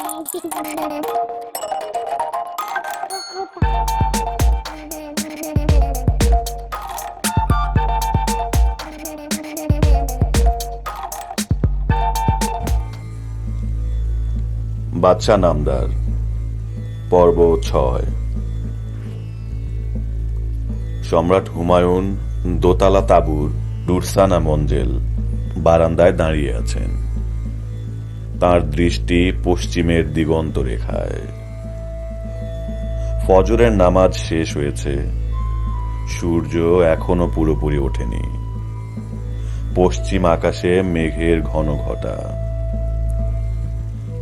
বাচ্চা নামদার পর্ব ছয়। সম্রাট হুমায়ুন দোতলা তাঁবুর রুরসানা মঞ্জেল বারান্দায় দাঁড়িয়ে আছেন। তার দৃষ্টি পশ্চিমের দিগন্ত রেখায় ফজরের নামাজ শেষ হয়েছে। সূর্য এখনও পুরোপুরি ওঠেনি। পশ্চিম আকাশে মেঘের ঘন ঘটা।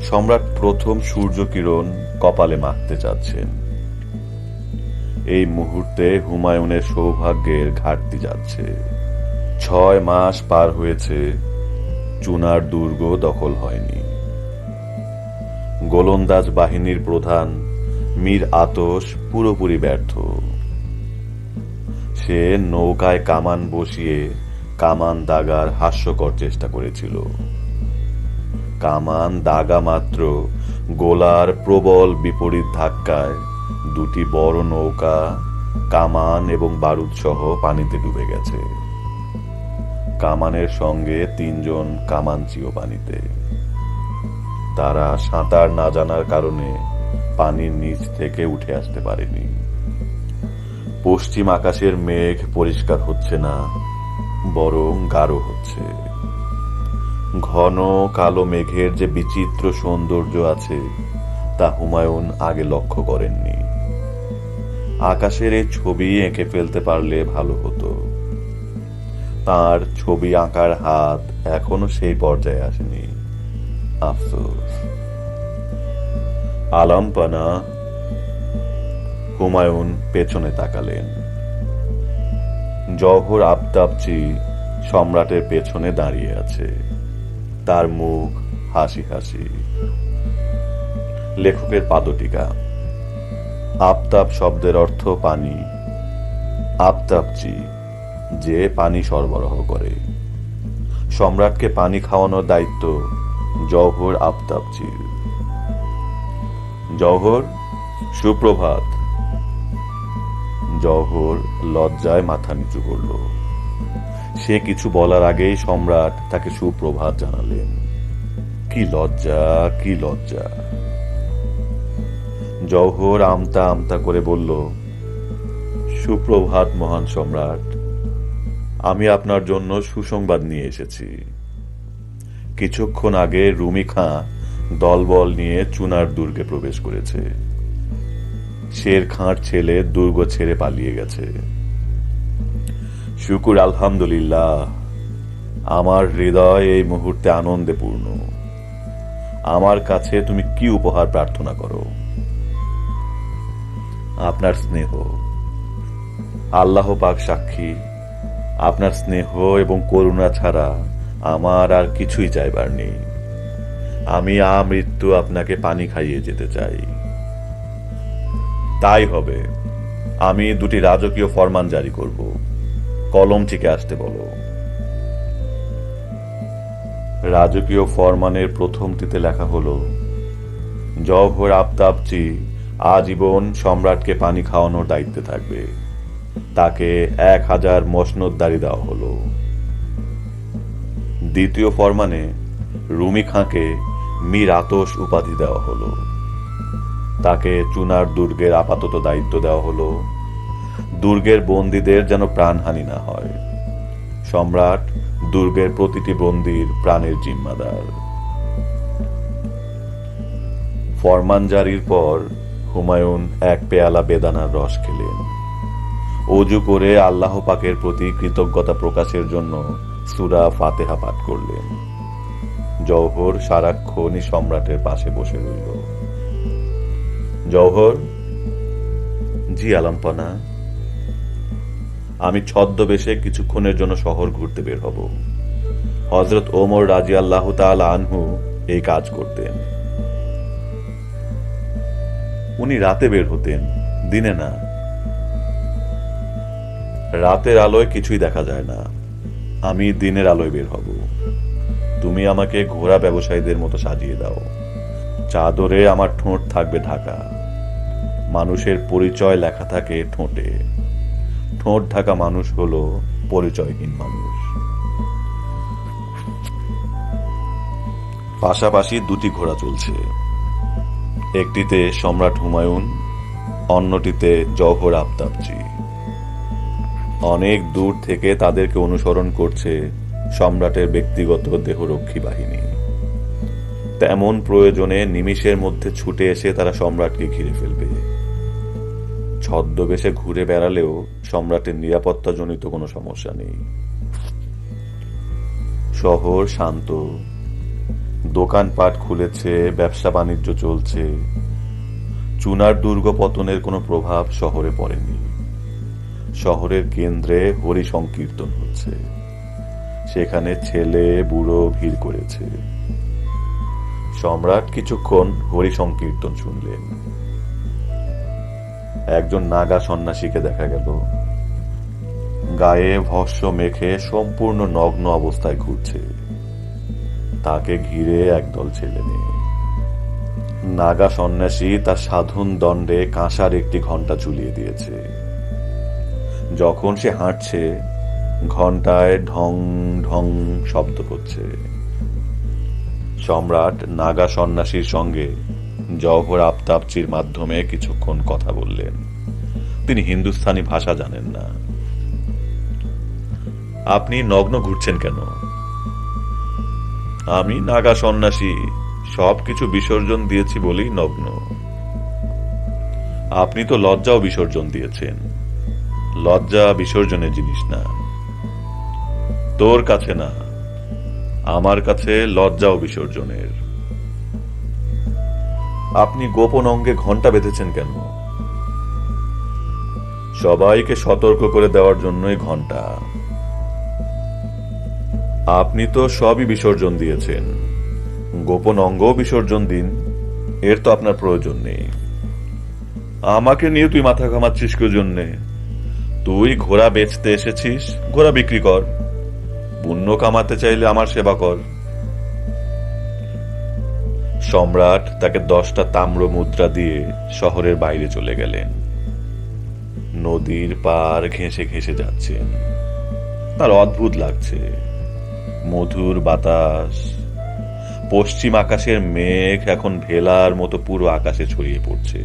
সম্রাট প্রথম সূর্য কিরণ কপালে মাখতে চাচ্ছেন। এই মুহূর্তে হুমায়ুনের সৌভাগ্যের ঘাটতি যাচ্ছে। ছয় মাস পার হয়েছে। চুনার দুর্গ দখল হয়নি। গোলন্দাজ বাহিনীর প্রধান মীর আতস পুরোপুরি ব্যর্থ। সে নৌকায় কামান বসিয়ে কামান দাগার হাস্যকর চেষ্টা করেছিল। কামান দাগা মাত্র গোলার প্রবল বিপরীত ধাক্কায় দুটি বড় নৌকা, কামান এবং বারুদ সহ পানিতে ডুবে গেছে। কামানের সঙ্গে তিনজন কামানচিও পানিতে। তারা সাঁতার না জানার কারণে পানির নিচ থেকে উঠে আসতে পারেনি। পশ্চিম আকাশের মেঘ পরিষ্কার হচ্ছে না, বরং গাঢ় হচ্ছে। ঘন কালো মেঘের যে বিচিত্র সৌন্দর্য আছে, তা হুমায়ুন আগে লক্ষ্য করেননি। আকাশের এই ছবি এঁকে ফেলতে পারলে ভালো হতো। তার ছবি আঁকার হাত এখনও সেই পর্যায়ে আসেনি। আফসোস। আলাম্পানা হুমায়ুন পেছনে তাকালেন। জহর আফতাবচি সম্রাটের পেছনে দাঁড়িয়ে আছে। তার মুখ হাসি হাসি। লেখকের পাদটিকা। আফতাব শব্দের অর্থ পানি। আফতাবচি, যে পানি সরবরাহ করে। সম্রাটকে পানি খাওয়ানোর দায়িত্ব জওহর আফতাবচির। জওহর সুপ্রভাত। জহর লজ্জায় মাথা নিচু করল। সে কিছু বলার আগেই সম্রাট তাকে সুপ্রভাত জানালেন। কি লজ্জা কি লজ্জা। জহর আমতা আমতা করে বলল, সুপ্রভাত মহান সম্রাট, আমি আপনার জন্য সুসংবাদ নিয়ে এসেছি। কিছুক্ষণ আগে রুমি খাঁ দলবল নিয়ে চুনার দুর্গে প্রবেশ করেছে। শের খাঁর ছেলে দুর্গ ছেড়ে পালিয়ে গেছে। শুকুর, আলহামদুলিল্লাহ। আমার হৃদয় এই মুহূর্তে আনন্দে পূর্ণ। আমার কাছে তুমি কি উপহার প্রার্থনা করো? আপনার স্নেহ। আল্লাহ পাক সাক্ষী। আপনার স্নেহ এবং করুণা ছাড়া আমার আর কিছুই চাইবার নেই। আমি আমৃত্যু আপনাকে পানি খাইয়ে যেতে চাই। তাই হবে। আমি দুটি রাজকীয় ফরমান জারি করব। কলমটিকে আসতে বলো। রাজকীয় ফরমানের প্রথমটিতে লেখা হলো, জওহর আফতাবচি আজীবন সম্রাটকে পানি খাওয়ানোর দায়িত্বে থাকবে। তাকে এক হাজার মসনদদারি দেওয়া হলো। দ্বিতীয় ফরমানে রুমি খাঁকে মীর আতস উপাধি দেওয়া হলো। তাকে চুনার দুর্গের আপাতত দায়িত্ব দেওয়া হলো। দুর্গের বন্দীদের যেন প্রাণহানি না হয়। সম্রাট দুর্গের প্রতিটি বন্দির প্রাণের জিম্মাদার। ফরমান জারির পর হুমায়ুন এক পেয়ালা বেদানার রস খেলেন। অজু করে আল্লাহ পাকের প্রতি কৃতজ্ঞতা প্রকাশের জন্য সুরা ফাতেহা পাঠ করলেন। জওহর সারাক্ষণই সম্রাটের পাশে বসে রইল। জওহর, জি আলাম্পানা, আমি ছদ্মবেশে কিছুক্ষণের জন্য শহর ঘুরতে বের হব। হজরত ওমর রাজি আল্লাহ আনহু এই কাজ করতেন। উনি রাতে বের হতেন, দিনে না। রাতের আলোয় কিছুই দেখা যায় না। আমি দিনের আলোয় বের হব। তুমি আমাকে ঘোড়া ব্যবসায়ীদের মতো সাজিয়ে দাও। চাদরে আমার ঠোঁট থাকবে ঢাকা। মানুষের পরিচয় লেখা থাকে ঠোঁটে। ঠোঁট ঢাকা মানুষ হলো পরিচয়হীন মানুষ। পাশাপাশি দুটি ঘোড়া চলছে। একটিতে সম্রাট হুমায়ুন, অন্যটিতে জহর আফতাবজি। অনেক দূর থেকে তাদেরকে অনুসরণ করছে সম্রাটের ব্যক্তিগত দেহরক্ষী বাহিনী। তেমন প্রয়োজনে নিমিষের মধ্যে ছুটে এসে তারা সম্রাটকে ঘিরে ফেলবে। ছদ্মবেশে ঘুরে বেড়ালেও সম্রাটের নিরাপত্তাজনিত কোনো সমস্যা নেই। শহর শান্ত। দোকানপাট খুলেছে, ব্যবসা বাণিজ্য চলছে। চুনার দুর্গ পতনের কোনো প্রভাব শহরে পড়েনি। শহরের কেন্দ্রে হরি সংকীর্তন হচ্ছে। সেখানে ছেলে, বুড়ো ভিড় করেছে। সম্রাট কিছুক্ষণ হরি সংকীর্তন শুনলেন। একজন নাগা সন্ন্যাসীকে দেখা গেল। গায়ে ভস্য মেখে সম্পূর্ণ নগ্ন অবস্থায় ঘুরছে। তাকে ঘিরে একদল ছেলে মেয়ে। নাগা সন্ন্যাসী তার সাধন দণ্ডে কাঁসার একটি ঘণ্টা ঝুলিয়ে দিয়েছে। যখন সে হাঁটছে ঘন্টায় ঢং ঢং শব্দ করছে। সম্রাট নাগা সন্ন্যাসীর সঙ্গে জওহর আফতাবচির মাধ্যমে কিছুক্ষণ কথা বললেন। তিনি হিন্দুস্থানি ভাষা জানেন না। আপনি নগ্ন ঘুরছেন কেন? আমি নাগা সন্ন্যাসী, সবকিছু বিসর্জন দিয়েছি বলেই নগ্ন। আপনি তো লজ্জাও বিসর্জন দিয়েছেন। লজ্জা বিসর্জনের জিনিস না। তোর কাছে না, আমার কাছে লজ্জাও বিসর্জনের। আপনি গোপন অঙ্গে ঘণ্টা বেঁধেছেন কেন? সবাইকে সতর্ক করে দেওয়ার জন্যই ঘণ্টা আপনি তো সবই বিসর্জন দিয়েছেন। গোপন অঙ্গও বিসর্জন দিন, এর তো আপনার প্রয়োজন নেই। আমাকে নিয়ে তুই মাথা ঘামাচ্ছিস কেউ জন্যে? তুই ঘোড়া বেচতে এসেছিস, ঘোড়া বিক্রি কর। পুণ্য কামাতে চাইলে আমার সেবা কর। সম্রাট তাকে দশটা তাম্র মুদ্রা দিয়ে শহরের বাইরে চলে গেলেন। নদীর পার ঘেঁষে ঘেঁষে যাচ্ছেন। তার অদ্ভুত লাগছে। মধুর বাতাস। পশ্চিম আকাশের মেঘ এখন ভেলার মতো পুরো আকাশে ছড়িয়ে পড়ছে।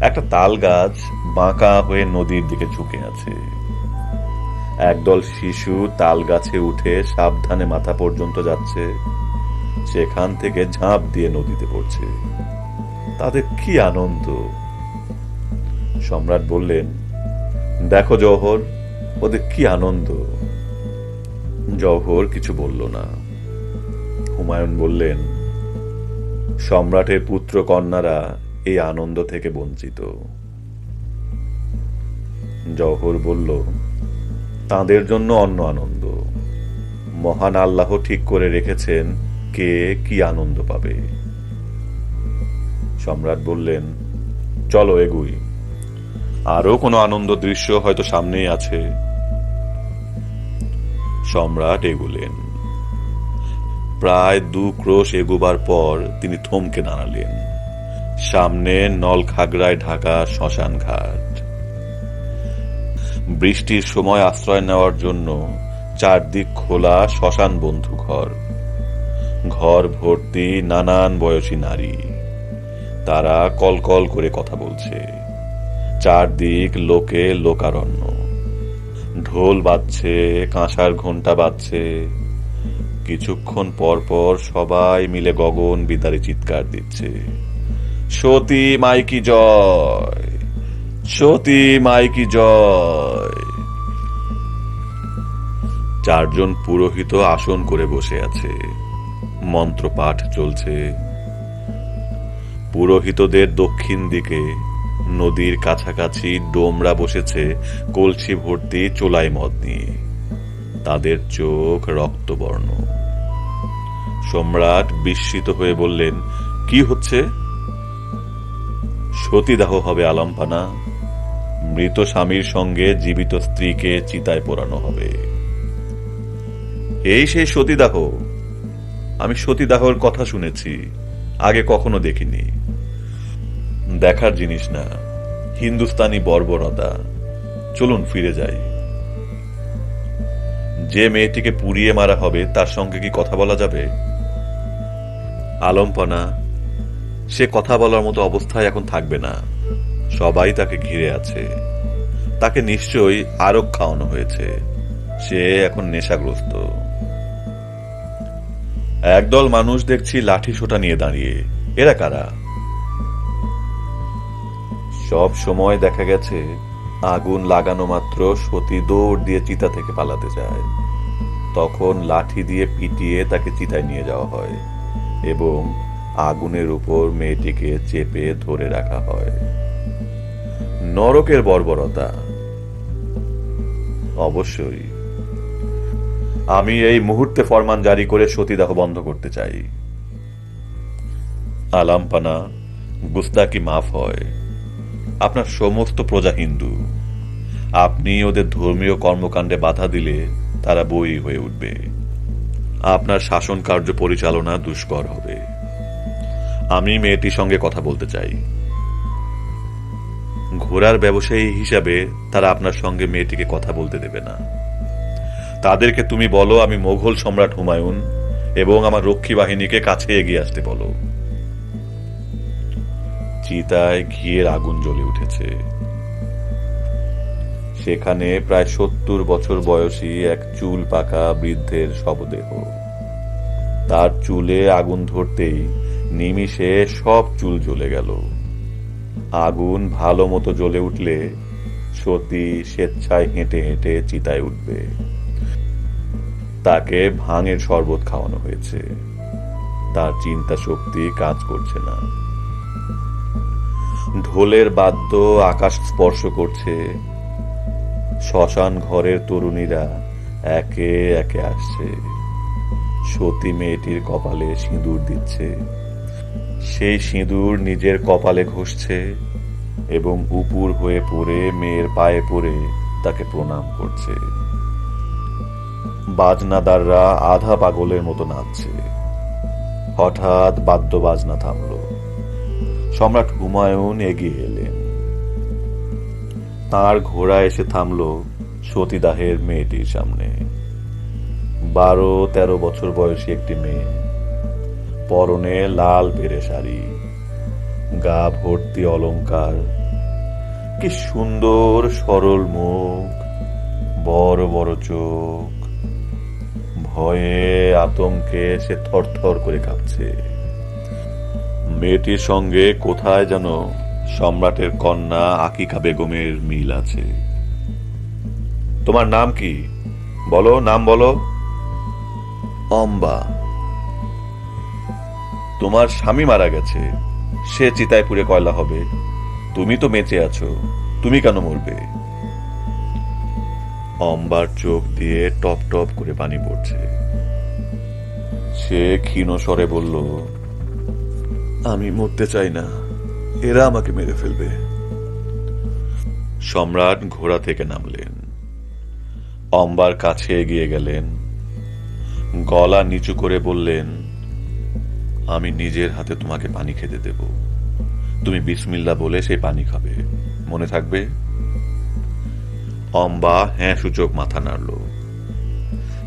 একটা তাল গাছ বাঁকা হয়ে নদীর দিকে ঝুঁকে আছে। একদল শিশু তাল গাছে উঠে সাবধানে মাথা পর্যন্ত যাচ্ছে। সেখান থেকে ঝাঁপ দিয়ে নদীতে পড়ছে। তাদের কি আনন্দ? সম্রাট বললেন, দেখো জহর ওদের কি আনন্দ? জহর কিছু বলল না। হুমায়ুন বললেন, সম্রাটের পুত্র কন্যারা এই আনন্দ থেকে বঞ্চিত। জহর বলল তাদের জন্য অন্য আনন্দ। মহান আল্লাহ ঠিক করে রেখেছেন কে কি আনন্দ পাবে। সম্রাট বললেন, চলো এগুই। আরও কোনো আনন্দ দৃশ্য হয়তো সামনেই আছে। সম্রাট এগুলেন। প্রায় দু ক্রোশ এগুবার পর তিনি থমকে দাঁড়ালেন। সামনে নলখাগড়ায় ঢাকা শ্মশান ঘাট বৃষ্টির সময় আশ্রয় নেওয়ার জন্য চারদিক খোলা শ্মশান বন্ধু ঘর। ঘর ভর্তি নানান বয়সী নারী। তারা কলকল করে কথা বলছে। চারদিক লোকে লোকারণ্য। ঢোল বাজছে, কাঁসার ঘণ্টা বাজছে। কিছুক্ষণ পর পর সবাই মিলে গগন বিদারে চিৎকার দিচ্ছে। সতী মাইকি জয়! সতী মাইকি জয়। চারজন পুরোহিত আসন করে বসে আছে। মন্ত্র পাঠ চলছে। পুরোহিতদের দক্ষিণ দিকে নদীর কাছাকাছি ডোমরা বসেছে কলসি ভর্তি চোলাই মদ নিয়ে। তাদের চোখ রক্তবর্ণ। সম্রাট বিস্মিত হয়ে বললেন, কি হচ্ছে? সতীদাহ হবে আলম্পানা। মৃত স্বামীর সঙ্গে জীবিত স্ত্রীকে চিতায় পোড়ানো হবে। এই সেই সতীদাহ। আমি সতীদাহর কথা শুনেছি, আগে কখনো দেখিনি। দেখার জিনিস না, হিন্দুস্তানি বর্বরতা। চলুন ফিরে যাই। যে মেয়েটিকে পুড়িয়ে মারা হবে, তার সঙ্গে কি কথা বলা যাবে? আলম্পনা, সে কথা বলার মতো অবস্থায় এখন থাকবে না। সবাই তাকে ঘিরে আছে। তাকে নিশ্চয়ই আরক খাওয়ানো হয়েছে। সে এখন নেশাগ্রস্ত। একদল মানুষ দেখছি লাঠি সোটা নিয়ে দাঁড়িয়ে। এরা কারা? সব সময় দেখা গেছে, আগুন লাগানো মাত্র সতী দৌড় দিয়ে চিতা থেকে পালাতে যায়। তখন লাঠি দিয়ে পিটিয়ে তাকে চিতায় নিয়ে যাওয়া হয় এবং আগুনের উপর মেয়েটিকে চেপে ধরে রাখা হয়। নরকের বর্বরতা। অবশ্যই। আমি এই মুহূর্তে ফরমান জারি করে সতীদাহ বন্ধ করতে চাই। আলাম্পানা, গুস্তাকি মাফ হয়। আপনার সমস্ত প্রজা হিন্দু। আপনি ওদের ধর্মীয় কর্মকাণ্ডে বাধা দিলে তারা বই হয়ে উঠবে। আপনার শাসন কার্য পরিচালনা দুষ্কর হবে। আমি মেয়েটির সঙ্গে কথা বলতে চাই। ঘোড়ার ব্যবসায়ী হিসাবে তারা আপনার সঙ্গে মেয়েটিকে কথা বলতে দেবে না। তাদেরকে তুমি বলো, আমি মোঘল সম্রাট হুমায়ুন এবং আমার রক্ষী বাহিনীকে কাছে এগিয়ে আসতে বলো। চিতায় ঘিয়ের আগুন জ্বলে উঠেছে। সেখানে প্রায় সত্তর বছর বয়সী এক চুল পাকা বৃদ্ধের শবদেহ। তার চুলে আগুন ধরতেই নিমিষে সব চুল জ্বলে গেল। আগুন ভালো মতো জ্বলে উঠলে সতী স্বেচ্ছায় হেঁটে হেঁটে চিতায় উঠবে। তাকে ভাঙের শরবত খাওয়ানো হয়েছে। তার চিন্তা শক্তি কাজ করছে না। ঢোলের বাদ্য আকাশ স্পর্শ করছে। শ্মশান ঘরের তরুণীরা একে একে আসছে। সতী মেয়েটির কপালে সিঁদুর দিচ্ছে। সেই সিঁদুর নিজের কপালে ঘষছে এবং উপুর হয়ে পড়ে মেয়ের পায়ে পড়ে তাকে প্রণাম করছে। বাজনাদাররা আধা পাগলের মতো নাচছে। হঠাৎ বাদ্য বাজনা থামল। সম্রাট হুমায়ুন এগিয়ে এলেন। তার ঘোড়া এসে থামল সতীদাহের মেয়েটির সামনে। বারো তেরো বছর বয়সী একটি মেয়ে। পরনে লাল বেড়ে শাড়ি, গা ভর্তি অলংকার কি সুন্দর সরল মুখ, বড় বড় চোখ। ভয়ে আতঙ্কে সে থরথর করে কাঁপছে। মেয়েটির সঙ্গে কোথায় যেন সম্রাটের কন্যা আকিকা বেগমের মিল আছে। তোমার নাম কি? বলো, নাম বলো। অম্বা। তোমার স্বামী মারা গেছে। সে চিতায় পুড়ে কয়লা হবে। তুমি তো বেঁচে আছো। তুমি কেন মরবে? অম্বার চোখ দিয়ে টপ টপ করে পানি পড়ছে। সে ক্ষীণ স্বরে বলল, আমি মরতে চাই না। এরা আমাকে মেরে ফেলবে। সম্রাট ঘোড়া থেকে নামলেন। অম্বার কাছে এগিয়ে গেলেন। গলা নিচু করে বললেন আমি নিজের হাতে তোমাকে পানি খেতে দেব। তুমি বিসমিল্লা বলে সেই পানি খাবে। মনে থাকবে? অম্বা হ্যাঁ সূচক মাথা নাড়ল।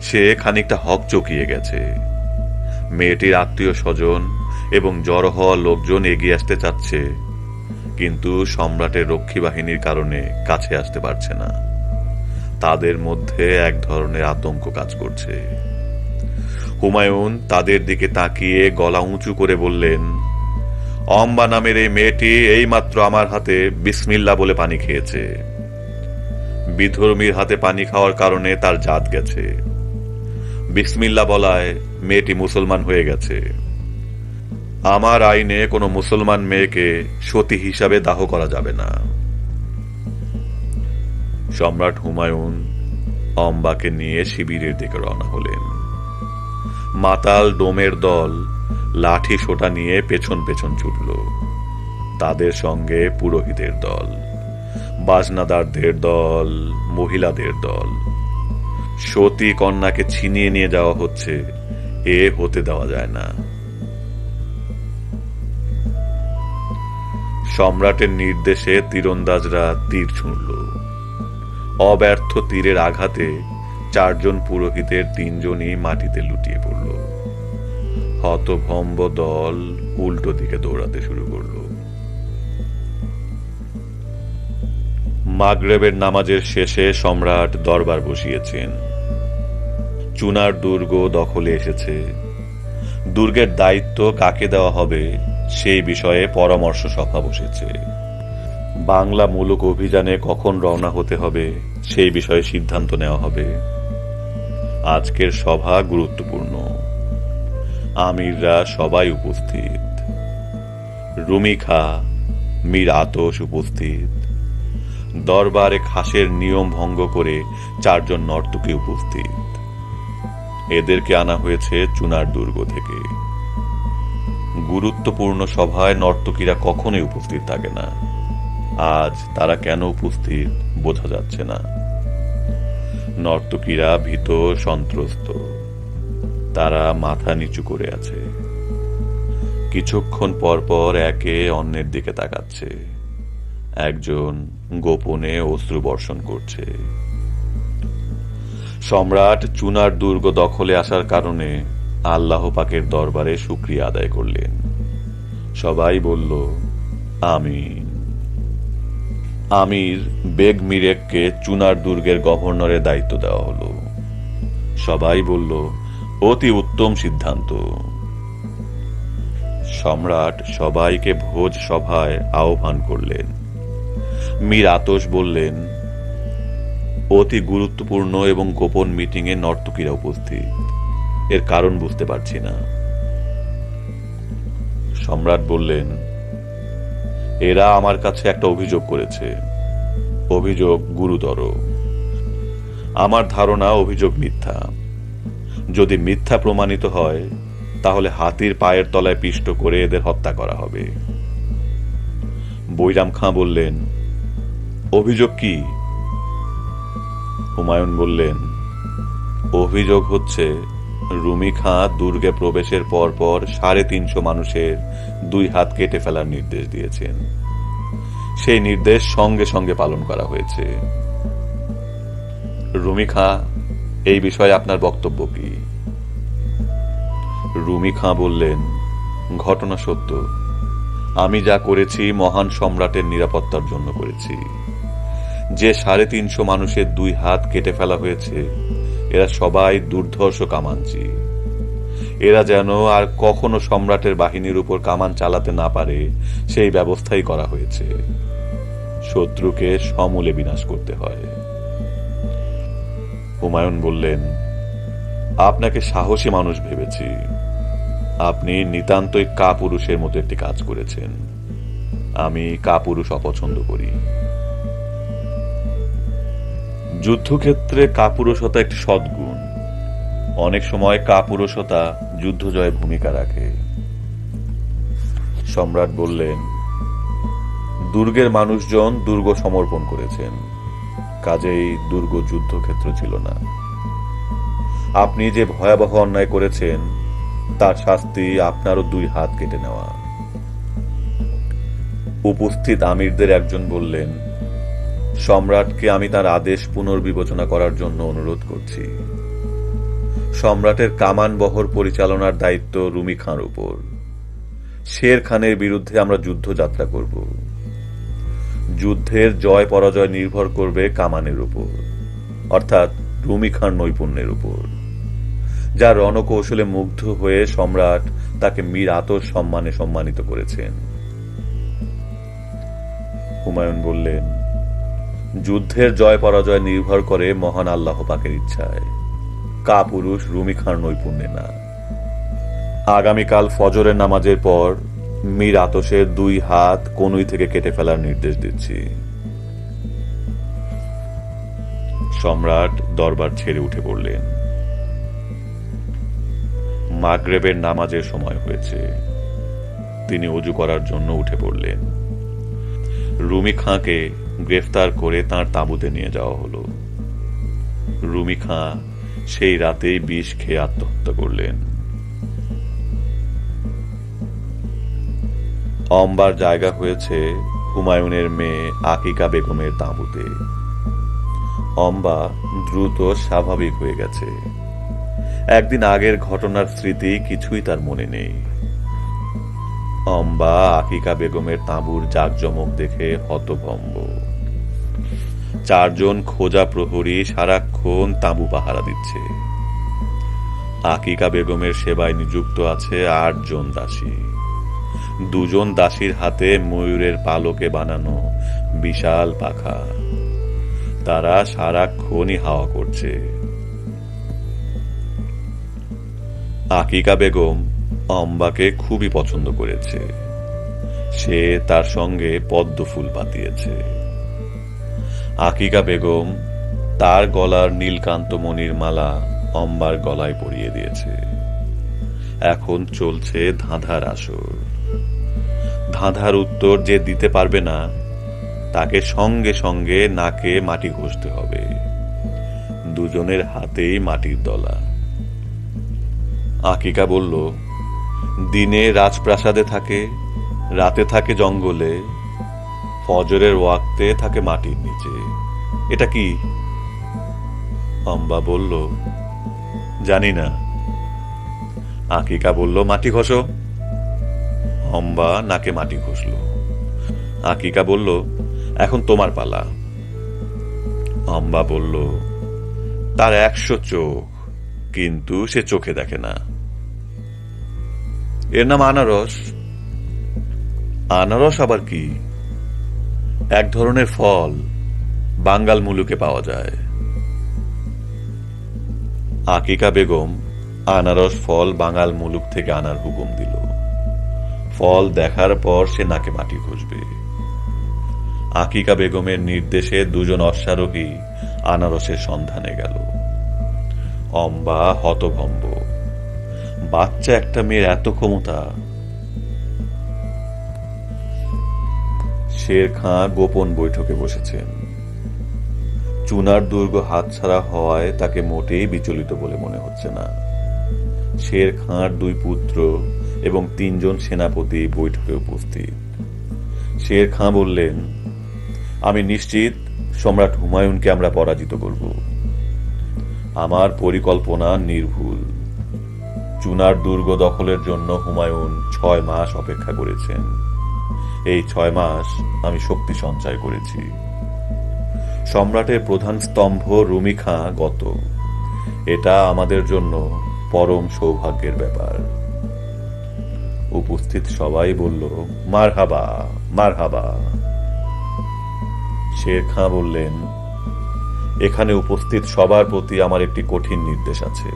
সে খানিকটা হক চকিয়ে গেছে। মেয়েটির আত্মীয় স্বজন এবং জড়ো হওয়া লোকজন এগিয়ে আসতে চাচ্ছে, কিন্তু সম্রাটের রক্ষী বাহিনীর কারণে কাছে আসতে পারছে না। তাদের মধ্যে এক ধরনের আতঙ্ক কাজ করছে। হুমায়ুন তাদের দিকে তাকিয়ে গলা উঁচু করে বললেন, অম্বা নামের এই মেয়েটি এইমাত্র আমার হাতে বিসমিল্লা বলে পানি খেয়েছে। বিধর্মীর হাতে পানি খাওয়ার কারণে তার জাত গেছে। বিসমিল্লা বলায় মেয়েটি মুসলমান হয়ে গেছে। আমার আইনে কোনো মুসলমান মেয়েকে সতী হিসাবে দাহ করা যাবে না। সম্রাট হুমায়ুন অম্বাকে নিয়ে শিবিরের দিকে রওনা হলেন। মাতাল ডোমের দল লাঠি সোটা নিয়ে পেছন পেছন ছুটল। তাদের সঙ্গে পুরোহিতের দল বাজনাদারদের দল, মহিলাদের দল। সতী কন্যাকে ছিনিয়ে নিয়ে যাওয়া হচ্ছে, এ হতে দেওয়া যায় না। সম্রাটের নির্দেশে তীরন্দাজরা তীর ছুঁড়ল। অব্যর্থ তীরের আঘাতে চারজন পুরোহিতের তিনজনই মাটিতে লুটিয়ে পড়ল। হতভম্ব দল উল্টো দিকে দৌড়াতে শুরু করল। মাগরেবের নামাজের শেষে সম্রাট দরবার বসিয়েছেন। চুনার দুর্গ দখলে এসেছে। দুর্গের দায়িত্ব কাকে দেওয়া হবে সেই বিষয়ে পরামর্শ সভা বসেছে। বাংলা মূলক অভিযানে কখন রওনা হতে হবে সেই বিষয়ে সিদ্ধান্ত নেওয়া হবে। আজকের সভা গুরুত্বপূর্ণ। আমিররা সবাই উপস্থিত। রুমি খা মীর আতস উপস্থিত। দরবারে খাসের নিয়ম ভঙ্গ করে চারজন নর্তকী উপস্থিত। এদেরকে আনা হয়েছে চুনার দুর্গ থেকে। গুরুত্বপূর্ণ সভায় নর্তকীরা কখনোই উপস্থিত থাকে না। আজ তারা কেন উপস্থিত বোঝা যাচ্ছে না। নর্তকীরা ভীত, সন্ত্রস্ত। তারা মাথা নিচু করে আছে। কিছুক্ষণ পর পর একে অন্যের দিকে তাকাচ্ছে। একজন গোপনে অশ্রু বর্ষণ করছে। সম্রাট চুনার দুর্গ দখলে আসার কারণে আল্লাহ পাকের দরবারে শুক্রিয়া আদায় করলেন। সবাই বলল, আমিন। আমির বেগ মিরেককে চুনার দুর্গের গভর্নরের দায়িত্ব দেওয়া হলো। সবাই বলল অতি উত্তম সিদ্ধান্ত। সম্রাট সবাইকে ভোজ সভায় আহ্বান করলেন। মীর আতস বললেন, অতি গুরুত্বপূর্ণ এবং গোপন মিটিংয়ে নর্তকীরা উপস্থিত। এর কারণ বুঝতে পারছি না। সম্রাট বললেন, এরা আমার কাছে একটা অভিযোগ করেছে। অভিযোগ গুরুতর। আমার ধারণা অভিযোগ মিথ্যা। যদি মিথ্যা প্রমাণিত হয়, তাহলে হাতির পায়ের তলায় পিষ্ট করে এদের হত্যা করা হবে। বৈরাম খাঁ বললেন, অভিযোগ কি? হুমায়ুন বললেন, অভিযোগ হচ্ছে, রুমি খাঁ দুর্গে প্রবেশের পর পর সাড়ে তিনশো মানুষের দুই হাত কেটে ফেলার নির্দেশ দিয়েছেন। সেই নির্দেশ সঙ্গে সঙ্গে পালন করা হয়েছে। রুমি খাঁ এই বিষয়ে আপনার বক্তব্য কি? রুমি খাঁ বললেন, ঘটনা সত্য। আমি যা করেছি মহান সম্রাটের নিরাপত্তার জন্য করেছি। যে সাড়ে তিনশো মানুষের দুই হাত কেটে ফেলা হয়েছে, এরা সবাই দুর্ধর্ষ কামানচি। এরা যেন আর কখনো সম্রাটের বাহিনীর উপর কামান চালাতে না পারে, সেই ব্যবস্থাই করা হয়েছে। শত্রুকে সমূলে বিনাশ করতে হয়। হুমায়ুন বললেন, আপনাকে সাহসী মানুষ ভেবেছি। আপনি নিতান্তই কাপুরুষের মতো একটি কাজ করেছেন। আমি কাপুরুষ অপছন্দ করি। যুদ্ধক্ষেত্রে কাপুরুষতা একটি সদ্গুণ। অনেক সময় কাপুরুষতা যুদ্ধ জয়ে ভূমিকা রাখে। সম্রাট বললেন, দুর্গের মানুষজন দুর্গ সমর্পণ করেছেন। কাজেই দুর্গ যুদ্ধক্ষেত্র ছিল না। আপনি যে ভয়াবহ অন্যায় করেছেন, তার শাস্তি আপনারও দুই হাত কেটে নেওয়া। উপস্থিত আমিরদের একজন বললেন, সম্রাটকে আমি তার আদেশ পুনর্বিবেচনা করার জন্য অনুরোধ করছি। সম্রাটের কামান বহর পরিচালনার দায়িত্ব রুমি খাঁর উপর। শের খানের বিরুদ্ধে আমরা যুদ্ধযাত্রা করব। যুদ্ধের জয় পরাজয় নির্ভর করবে কামানের উপর, অর্থাৎ রুমি খান নৈপুণ্যের উপর। যা রণকৌশলে মুগ্ধ হয়ে সম্রাট তাকে মীর আতর সম্মানে সম্মানিত করেছেন। হুমায়ুন বললেন, যুদ্ধের জয় পরাজয় নির্ভর করে মহান আল্লাহ পাকের ইচ্ছায়। কা পুরুষ রুমি খান নৈপুণ্যে না। আগামীকাল ফজরের নামাজের পর মীর আতসের দুই হাত কনুই থেকে কেটে ফেলার নির্দেশ দিচ্ছি। সম্রাট দরবার ছেড়ে উঠে পড়লেন। মাগরেবের নামাজের সময় হয়েছে। তিনি অজু করার জন্য উঠে পড়লেন। রুমি খাঁকে গ্রেফতার করে তার তাঁবুতে নিয়ে যাওয়া হলো। রুমি খাঁ সেই রাতেই বিষ খেয়ে আত্মহত্যা করলেন। অম্বার জায়গা হয়েছে হুমায়ুনের মেয়ে আকিকা বেগমের তাঁবুতে। অম্বা দ্রুত স্বাভাবিক হয়ে গেছে। একদিন আগের ঘটনার স্মৃতি কিছুই তার মনে নেই। অম্বা আকিকা বেগমের তাঁবুর জাকজমক দেখে হতভম্ব। চারজন খোঁজা প্রহরী সারাক্ষণ তাঁবু পাহারা দিচ্ছে। আকিকা বেগমের সেবায় নিযুক্ত আছে আটজন দাসী। দুজন দাসীর হাতে ময়ূরের পালকে বানানো বিশাল পাখা তারা সারাক্ষণই হাওয়া করছে। আকিকা বেগম অম্বাকে খুবই পছন্দ করেছে। সে তার সঙ্গে পদ্ম ফুল পাতিয়েছে। আকিকা বেগম তার গলার নীলকান্ত মণির মালা অম্বার গলায় পরিয়ে দিয়েছে। এখন চলছে ধাঁধার আসর। ধাঁধার উত্তর যে দিতে পারবে না, তাকে সঙ্গে সঙ্গে নাকে মাটি ঘষতে হবে। দুজনের হাতেই মাটির দলা। আকিকা বলল, দিনে রাজপ্রাসাদে থাকে, রাতে থাকে জঙ্গলে, ফজরের ওয়াক্তে থাকে মাটির নিচে। এটা কি? অম্বা বলল, জানি না। আকিকা বলল, মাটি ঘষো। অম্বা নাকে মাটি ঘষল। আকিকা বলল, এখন তোমার পালা। অম্বা বলল, তার একশো চোখ, কিন্তু সে চোখে দেখে না। এর নাম আনারস। আনারস আবার কি? এক ধরনের ফল বাঙ্গাল মুলুকে পাওয়া যায়। আকিকা বেগম আনারস ফল বাঙাল মুলুক থেকে আনার হুকুম দিল। ফল দেখার পর সে নাকে মাটি ঘষবে আকিকা বেগমের নির্দেশে দুজন অশ্বারোহী আনারসের সন্ধানে গেল। অম্বা হতভম্ব। বাচ্চা একটা মেয়ের এত ক্ষমতা। শের খাঁ গোপন বৈঠকে বসেছেন। চুনার দুর্গ হাতছাড়া হওয়ায় তাকে মোটেই বিচলিত বলে মনে হচ্ছে না। শের খাঁর দুই পুত্র এবং তিনজন সেনাপতি বৈঠকে উপস্থিত। শের খাঁ বললেন, আমি নিশ্চিত সম্রাট হুমায়ুনকে আমরা পরাজিত করব। আমার পরিকল্পনা নির্ভুল। চুনার দুর্গ দখলের জন্য হুমায়ুন ছয় মাস অপেক্ষা করেছেন। এই ছয় মাস আমি শক্তি সঞ্চয় করেছি। সম্রাটের প্রধান স্তম্ভ রুমি খাঁ গত। এটা আমাদের জন্য পরম সৌভাগ্যের ব্যাপার। উপস্থিত সবাই বলল মার হাবা মার হাবা শের খাঁ বললেন, এখানে উপস্থিত সবার প্রতি আমার একটি কঠিন নির্দেশ আছে।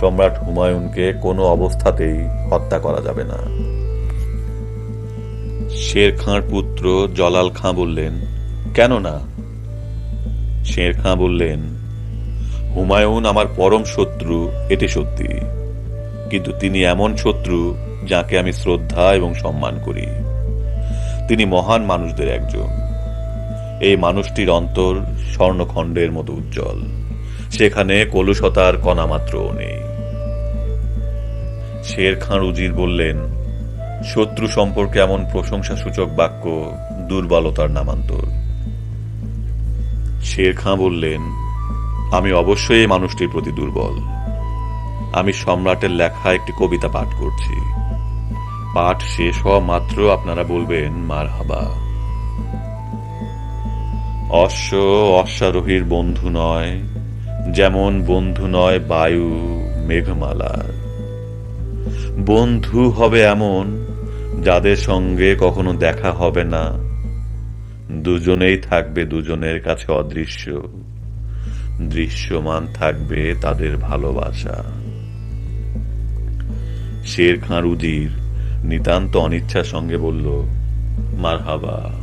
সম্রাট হুমায়ুনকে কোনো অবস্থাতেই হত্যা করা যাবে না। শের খাঁর পুত্র জলাল খাঁ বললেন, কেন না? শের খাঁ বললেন, হুমায়ুন আমার পরম শত্রু, এটি সত্যি। কিন্তু তিনি এমন শত্রু যাকে আমি শ্রদ্ধা এবং সম্মান করি। তিনি মহান মানুষদের একজন। এই মানুষটির অন্তর স্বর্ণখণ্ডের মতো উজ্জ্বল। সেখানে কলুষতার কণামাত্রও নেই। শের খাঁ উজির বললেন, শত্রু সম্পর্কে এমন প্রশংসাসূচক বাক্য দুর্বলতার নামান্তর। শের খাঁ বললেন, আমি অবশ্যই এই মানুষটির প্রতি দুর্বল। আমি সম্রাটের লেখা একটি কবিতা পাঠ করছি। পাঠ শেষ হওয়া মাত্র আপনারা বলবেন মার হাবা অশ্ব, অশ্বারোহীর বন্ধু নয়, যেমন বন্ধু নয় বায়ু মেঘমালার বন্ধু হবে এমন যাদের সঙ্গে কখনো দেখা হবে না। দুজনেই থাকবে দুজনের কাছে অদৃশ্য। দৃশ্যমান থাকবে তাদের ভালোবাসা। শের খাঁ উজির নিতান্ত অনিচ্ছার সঙ্গে বলল মার হাবা